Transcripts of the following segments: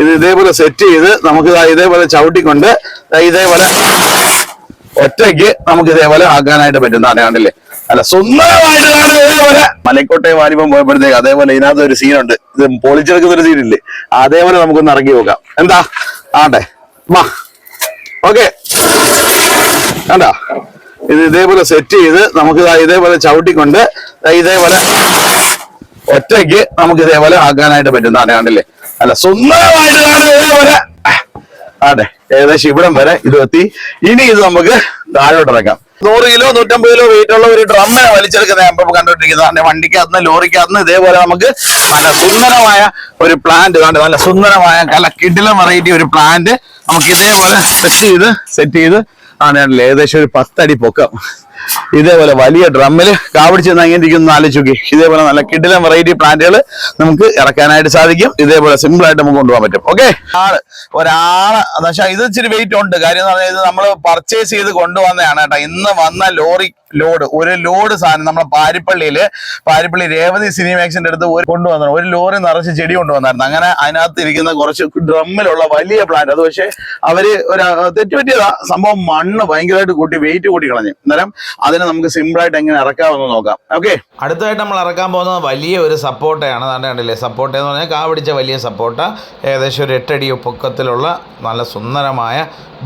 ഇത് ഇതേപോലെ സെറ്റ് ചെയ്ത് നമുക്ക് ഇതേപോലെ ചവിട്ടിക്കൊണ്ട് ഇതേപോലെ ഒറ്റയ്ക്ക് നമുക്ക് ഇതേപോലെ ആക്കാനായിട്ട് പറ്റുന്നതാണ് കണ്ടില്ലേ? അല്ല സുന്ദരമായിട്ട് കാണും ഇതേപോലെ മലക്കോട്ടെ വാലിപ്പം പോയപ്പോഴത്തേക്ക് അതേപോലെ ഇതിനകത്ത് ഒരു സീനുണ്ട് ഇത് പൊളിച്ചെടുക്കുന്ന ഒരു സീനില്ലേ അതേപോലെ നമുക്കൊന്ന് ഇറങ്ങി നോക്കാം. എന്താ? ആട്ടെ. വാ. ഓക്കെ. കണ്ടാ? ഇത് ഇതേപോലെ സെറ്റ് ചെയ്ത് നമുക്ക് ഇതേപോലെ ചവിട്ടിക്കൊണ്ട് ഇതേപോലെ ഒറ്റയ്ക്ക് നമുക്ക് ഇതേപോലെ ആക്കാനായിട്ട് പറ്റുന്നതാണ് കണ്ടില്ലേ? അല്ല ഇതേപോലെ. അതെ ഏകദേശം ഇവിടം വരെ ഇത് എത്തി ഇനി ഇത് നമുക്ക് താഴോട്ട് ഇറക്കാം. നൂറ് കിലോ നൂറ്റമ്പത് കിലോ വെയിറ്റ് ഉള്ള ഒരു ഡ്രമ്മിനെ വലിച്ചെടുക്കുന്ന ഞാൻ ഇപ്പൊ കണ്ടോണ്ടിരിക്കുന്നത് അതിന്റെ വണ്ടിക്കകത്ത് ലോറിക്കകത്ത് ഇതേപോലെ നമുക്ക് നല്ല സുന്ദരമായ ഒരു പ്ലാന്റ് കണ്ട് നല്ല സുന്ദരമായ നല്ല കിടിലം വെറൈറ്റി ഒരു പ്ലാന്റ് നമുക്ക് ഇതേപോലെ സെറ്റ് ചെയ്ത് സെറ്റ് ചെയ്ത് ആണ് ഏകദേശം ഒരു പത്തടി പൊക്കം. ഇതേപോലെ വലിയ ഡ്രമ്മിൽ കാവടിച്ച് ഇരിക്കുന്ന ആലോചിക്കുക ഇതേപോലെ നല്ല കിടിലം വെറൈറ്റി പ്ലാന്റുകൾ നമുക്ക് ഇറക്കാനായിട്ട് സാധിക്കും. ഇതേപോലെ സിമ്പിൾ ആയിട്ട് നമുക്ക് കൊണ്ടുപോകാൻ പറ്റും. ഓക്കെ ആൾ ഒരാൾ പക്ഷേ ഇത് ഇച്ചിരി വെയിറ്റ് ഉണ്ട്. കാര്യം എന്ന് പറഞ്ഞാൽ ഇത് നമ്മൾ പർച്ചേസ് ചെയ്ത് കൊണ്ടുവന്നതാണ് കേട്ടോ. ഇന്ന് വന്ന ലോറി ലോഡ് ഒരു ലോഡ് സാധനം നമ്മളെ പാരിപ്പള്ളിയിൽ പാരിപ്പള്ളി രേവതി സിനിമാക്സിന്റെ അടുത്ത് കൊണ്ടുവന്നു ഒരു ലോറി നിറച്ച് ചെടി കൊണ്ടുവന്നായിരുന്നു അങ്ങനെ അതിനകത്ത് ഇരിക്കുന്ന കുറച്ച് ഡ്രമ്മിലുള്ള വലിയ പ്ലാന്റ് അത് പക്ഷേ അവർ ഒരു തെറ്റുപറ്റിയതാ. സംഭവം മണ്ണ് ഭയങ്കരമായിട്ട് കൂട്ടി വെയിറ്റ് കൂട്ടി കളഞ്ഞു. അന്നേരം അതിനെ നമുക്ക് സിമ്പിൾ ആയിട്ട് എങ്ങനെ ഇറക്കാമെന്ന് നോക്കാം. ഓക്കെ അടുത്തതായിട്ട് നമ്മൾ ഇറക്കാൻ പോകുന്നത് വലിയ ഒരു സപ്പോർട്ടയാണ്. അതാണ്ട് കണ്ടില്ലേ? സപ്പോർട്ട എന്ന് പറഞ്ഞാൽ കാ പിടിച്ച വലിയ സപ്പോർട്ട. ഏകദേശം ഒരു എട്ടടി പൊക്കത്തിലുള്ള നല്ല സുന്ദരമായ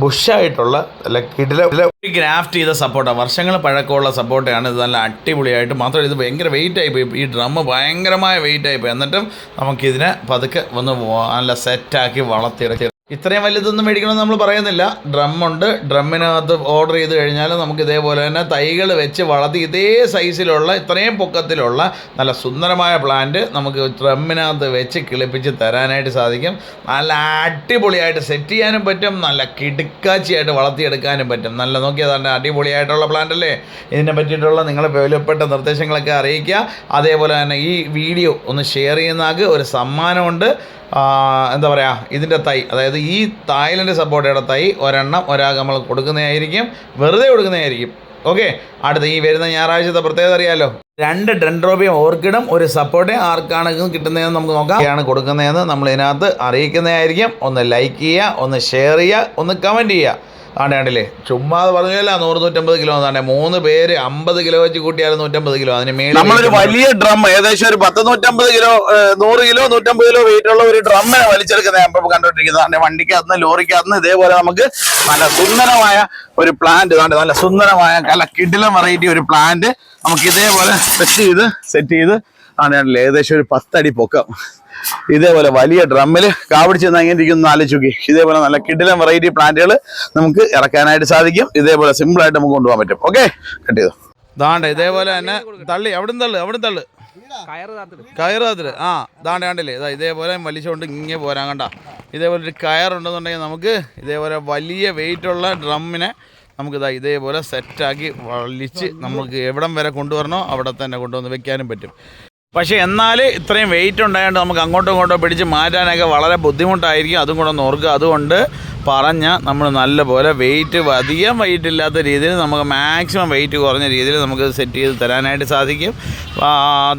ബുഷായിട്ടുള്ള അല്ല കിടില ഗ്രാഫ്റ്റ് ചെയ്ത സപ്പോർട്ട. വർഷങ്ങൾ പഴക്കമുള്ള സപ്പോർട്ടയാണ് ഇത് നല്ല അടിപൊളിയായിട്ട് മാത്രമല്ല ഇത് ഭയങ്കര വെയിറ്റ് ആയിപ്പോയി ഈ ഡ്രമ്മ് ഭയങ്കരമായ വെയിറ്റ് ആയിപ്പോയി എന്നിട്ടും നമുക്കിതിനെ പതുക്കെ ഒന്ന് നല്ല സെറ്റാക്കി വളർത്തിയെടുക്കുക ഇത്രയും വലുതൊന്നും മേടിക്കണമെന്ന് നമ്മൾ പറയുന്നില്ല. ഡ്രമ്മുണ്ട് ഡ്രമ്മിനകത്ത് ഓർഡർ ചെയ്ത് കഴിഞ്ഞാൽ നമുക്ക് ഇതേപോലെ തന്നെ തൈകൾ വെച്ച് വളർത്തി ഇതേ സൈസിലുള്ള ഇത്രയും പൊക്കത്തിലുള്ള നല്ല സുന്ദരമായ പ്ലാന്റ് നമുക്ക് ഡ്രമ്മിനകത്ത് വെച്ച് കിളിപ്പിച്ച് തരാനായിട്ട് സാധിക്കും. നല്ല അടിപൊളിയായിട്ട് സെറ്റ് ചെയ്യാനും പറ്റും. നല്ല കിടുക്കാച്ചിയായിട്ട് വളർത്തിയെടുക്കാനും പറ്റും. നല്ല നോക്കിയാൽ തന്നെ അടിപൊളിയായിട്ടുള്ള പ്ലാന്റ് അല്ലേ? ഇതിനെ പറ്റിയിട്ടുള്ള നിങ്ങളെ വിലപ്പെട്ട നിർദ്ദേശങ്ങളൊക്കെ അറിയിക്കുക. അതേപോലെ തന്നെ ഈ വീഡിയോ ഒന്ന് ഷെയർ ചെയ്യുന്ന ആൾക്ക് ഒരു സമ്മാനമുണ്ട്. എന്താ പറയുക ഇതിന്റെ തൈ അതായത് ഈ തായ്ലൻഡ് സപ്പോർട്ടയുടെ തൈ ഒരെണ്ണം ഒരാൾക്ക് നമ്മൾ കൊടുക്കുന്നതായിരിക്കും വെറുതെ കൊടുക്കുന്നതായിരിക്കും. ഓക്കെ അടുത്ത ഈ വരുന്ന ഞായറാഴ്ചത്തെ പ്രത്യേകത അറിയാമല്ലോ രണ്ട് ഡെൻഡ്രോബിയം ഓർക്കിഡും ഒരു സപ്പോർട്ടേ ആർക്കാണ് കിട്ടുന്നതെന്ന് നമുക്ക് നോക്കാം. ആണ് കൊടുക്കുന്നതെന്ന് നമ്മൾ ഇതിനകത്ത് അറിയിക്കുന്നതായിരിക്കും. ഒന്ന് ലൈക്ക് ചെയ്യുക ഒന്ന് ഷെയർ ചെയ്യുക ഒന്ന് കമന്റ് ചെയ്യുക. ആണ്ടെ ആണ്ടില്ലേ ചുമ്മാ പറഞ്ഞല്ല നൂറ് നൂറ്റമ്പത് കിലോ എന്നാണ്. മൂന്ന് പേര് അമ്പത് കിലോ വെച്ച് കൂട്ടിയാലും നൂറ്റമ്പത് കിലോ. അതിന് മേലെ നമ്മളൊരു വലിയ ഡ്രം ഏകദേശം ഒരു പത്ത് നൂറ്റമ്പത് കിലോ നൂറ് കിലോ നൂറ്റമ്പത് കിലോ വെയിറ്റ് ഉള്ള ഒരു ഡ്രമ്മിനെ വലിച്ചെടുക്കുന്ന കണ്ടോണ്ടിരിക്കുന്നത് അതിന്റെ വണ്ടിക്കകത്ത് ലോറിക്കകത്ത് ഇതേപോലെ നമുക്ക് നല്ല സുന്ദരമായ ഒരു പ്ലാന്റ് ഇതാണ്ട് നല്ല സുന്ദരമായ നല്ല കിടിലം വെറൈറ്റി ഒരു പ്ലാന്റ് നമുക്ക് ഇതേപോലെ സെറ്റ് ചെയ്ത് സെറ്റ് ചെയ്ത് ആണ് ഏകദേശം ഒരു പത്തടി പൊക്കം. ഇതേപോലെ വലിയ ഡ്രമ്മിൽ കാപിടിച്ച് ഇരിക്കുന്ന ആലോചിക്കി ഇതേപോലെ നല്ല കിടിലം വെറൈറ്റി പ്ലാന്റുകൾ നമുക്ക് ഇറക്കാനായിട്ട് സാധിക്കും. ഇതേപോലെ സിമ്പിൾ ആയിട്ട് നമുക്ക് കൊണ്ടുപോകാൻ പറ്റും. ഓക്കെ കട്ട് ചെയ്തു. ദാണ്ട ഇതേപോലെ തന്നെ തള്ളി അവിടുന്ന് തള്ളു അവിടുന്ന് തള്ളു. കയറ് അതിൽ ആ ദാണ്ട കണ്ടില്ലേ? ഇതാ ഇതേപോലെ വലിച്ചുകൊണ്ട് ഇങ്ങനെ പോരാൻ കണ്ട. ഇതേപോലെ ഒരു കയറുണ്ടെന്നുണ്ടെങ്കിൽ നമുക്ക് ഇതേപോലെ വലിയ വെയിറ്റുള്ള ഡ്രമ്മിനെ നമുക്ക് ഇതാ ഇതേപോലെ സെറ്റാക്കി വലിച്ച് നമുക്ക് എവിടം വരെ കൊണ്ടുവരണോ അവിടെ തന്നെ കൊണ്ടുവന്ന് വെക്കാനും പറ്റും. പക്ഷേ എന്നാൽ ഇത്രയും വെയിറ്റ് ഉണ്ടായതുകൊണ്ട് നമുക്ക് അങ്ങോട്ടും ഇങ്ങോട്ടും പിടിച്ച് മാറ്റാനൊക്കെ വളരെ ബുദ്ധിമുട്ടായിരിക്കും. അതും കൂടെ ഒന്ന് ഓർക്കുക. അതുകൊണ്ട് പറഞ്ഞ നമ്മൾ നല്ലപോലെ വെയിറ്റ് അധികം വെയിറ്റ് ഇല്ലാത്ത രീതിയിൽ നമുക്ക് മാക്സിമം വെയിറ്റ് കുറഞ്ഞ രീതിയിൽ നമുക്ക് സെറ്റ് ചെയ്ത് തരാനായിട്ട് സാധിക്കും.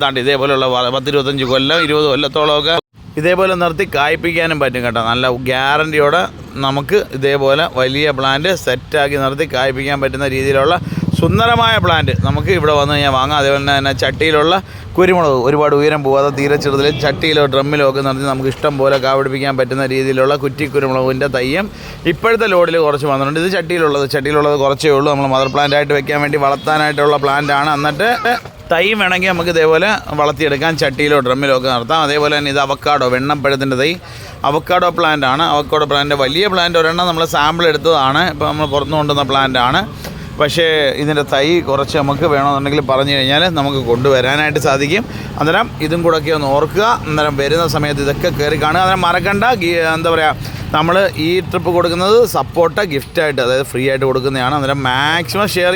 താണ്ട് ഇതേപോലെയുള്ള പത്തിരുപത്തഞ്ച് കൊല്ലം ഇരുപത് കൊല്ലത്തോളമൊക്കെ ഇതേപോലെ നിർത്തി കായ്പ്പിക്കാനും പറ്റും കേട്ടോ. നല്ല ഗ്യാരണ്ടിയോടെ നമുക്ക് ഇതേപോലെ വലിയ പ്ലാന്റ് സെറ്റാക്കി നിർത്തി കായ്പ്പിക്കാൻ പറ്റുന്ന രീതിയിലുള്ള സുന്ദരമായ പ്ലാന്റ് നമുക്ക് ഇവിടെ വന്നു കഴിഞ്ഞാൽ വാങ്ങാം. അതേപോലെ തന്നെ ചട്ടിയിലുള്ള കുരുമുളക് ഒരുപാട് ഉയരം പോവാതെ തീരെ ചെറുതിൽ ചട്ടിയിലോ ഡ്രമ്മിലോ ഒക്കെ നിറഞ്ഞ് നമുക്ക് ഇഷ്ടം പോലെ കാവടിപ്പിക്കാൻ പറ്റുന്ന രീതിയിലുള്ള കുറ്റി കുരുമുളകിന്റെ തയ്യം ഇപ്പോഴത്തെ ലോഡിൽ കുറച്ച് വന്നിട്ടുണ്ട്. ഇത് ചട്ടിയിലുള്ളത്. ചട്ടിയിലുള്ളത് കുറച്ചേ ഉള്ളൂ. നമ്മൾ മദർ പ്ലാന്റ് ആയിട്ട് വെക്കാൻ വേണ്ടി വളർത്താനായിട്ടുള്ള പ്ലാന്റ് ആണ്. എന്നിട്ട് തൈ വേണമെങ്കിൽ നമുക്ക് ഇതേപോലെ വളർത്തിയെടുക്കാൻ ചട്ടിയിലോ ഡ്രമ്മിലോ ഒക്കെ നടത്താം. അതേപോലെ തന്നെ ഇത് അവക്കാടോ വെണ്ണപ്പഴത്തിന്റെ തൈ. അവക്കാടോ പ്ലാന്റ് ആണ്. അവക്കാടോ പ്ലാന്റ് വലിയ പ്ലാന്റ് ഒരെണ്ണം നമ്മൾ സാമ്പിൾ എടുത്തതാണ്. ഇപ്പോൾ നമ്മൾ പുറത്തുനിന്ന് കൊണ്ടുവന്ന പ്ലാന്റ് ആണ്. പക്ഷേ ഇതിന്റെ തൈ കുറച്ച് നമുക്ക് വേണമെന്നുണ്ടെങ്കിൽ പറഞ്ഞു കഴിഞ്ഞാൽ നമുക്ക് കൊണ്ടുവരാനായിട്ട് സാധിക്കും. അന്നേരം ഇതും കൂടെയൊക്കെ ഒന്ന് ഓർക്കുക. അന്നേരം വരുന്ന സമയത്ത് ഇതൊക്കെ കയറി കാണുക. അന്നേരം മറക്കണ്ട. എന്താ പറയുക നമ്മൾ ഈ ട്രിപ്പ് കൊടുക്കുന്നത് സപ്പോർട്ട് ഗിഫ്റ്റായിട്ട് അതായത് ഫ്രീ ആയിട്ട് കൊടുക്കുന്നതാണ്. അന്നേരം മാക്സിമം ഷെയർ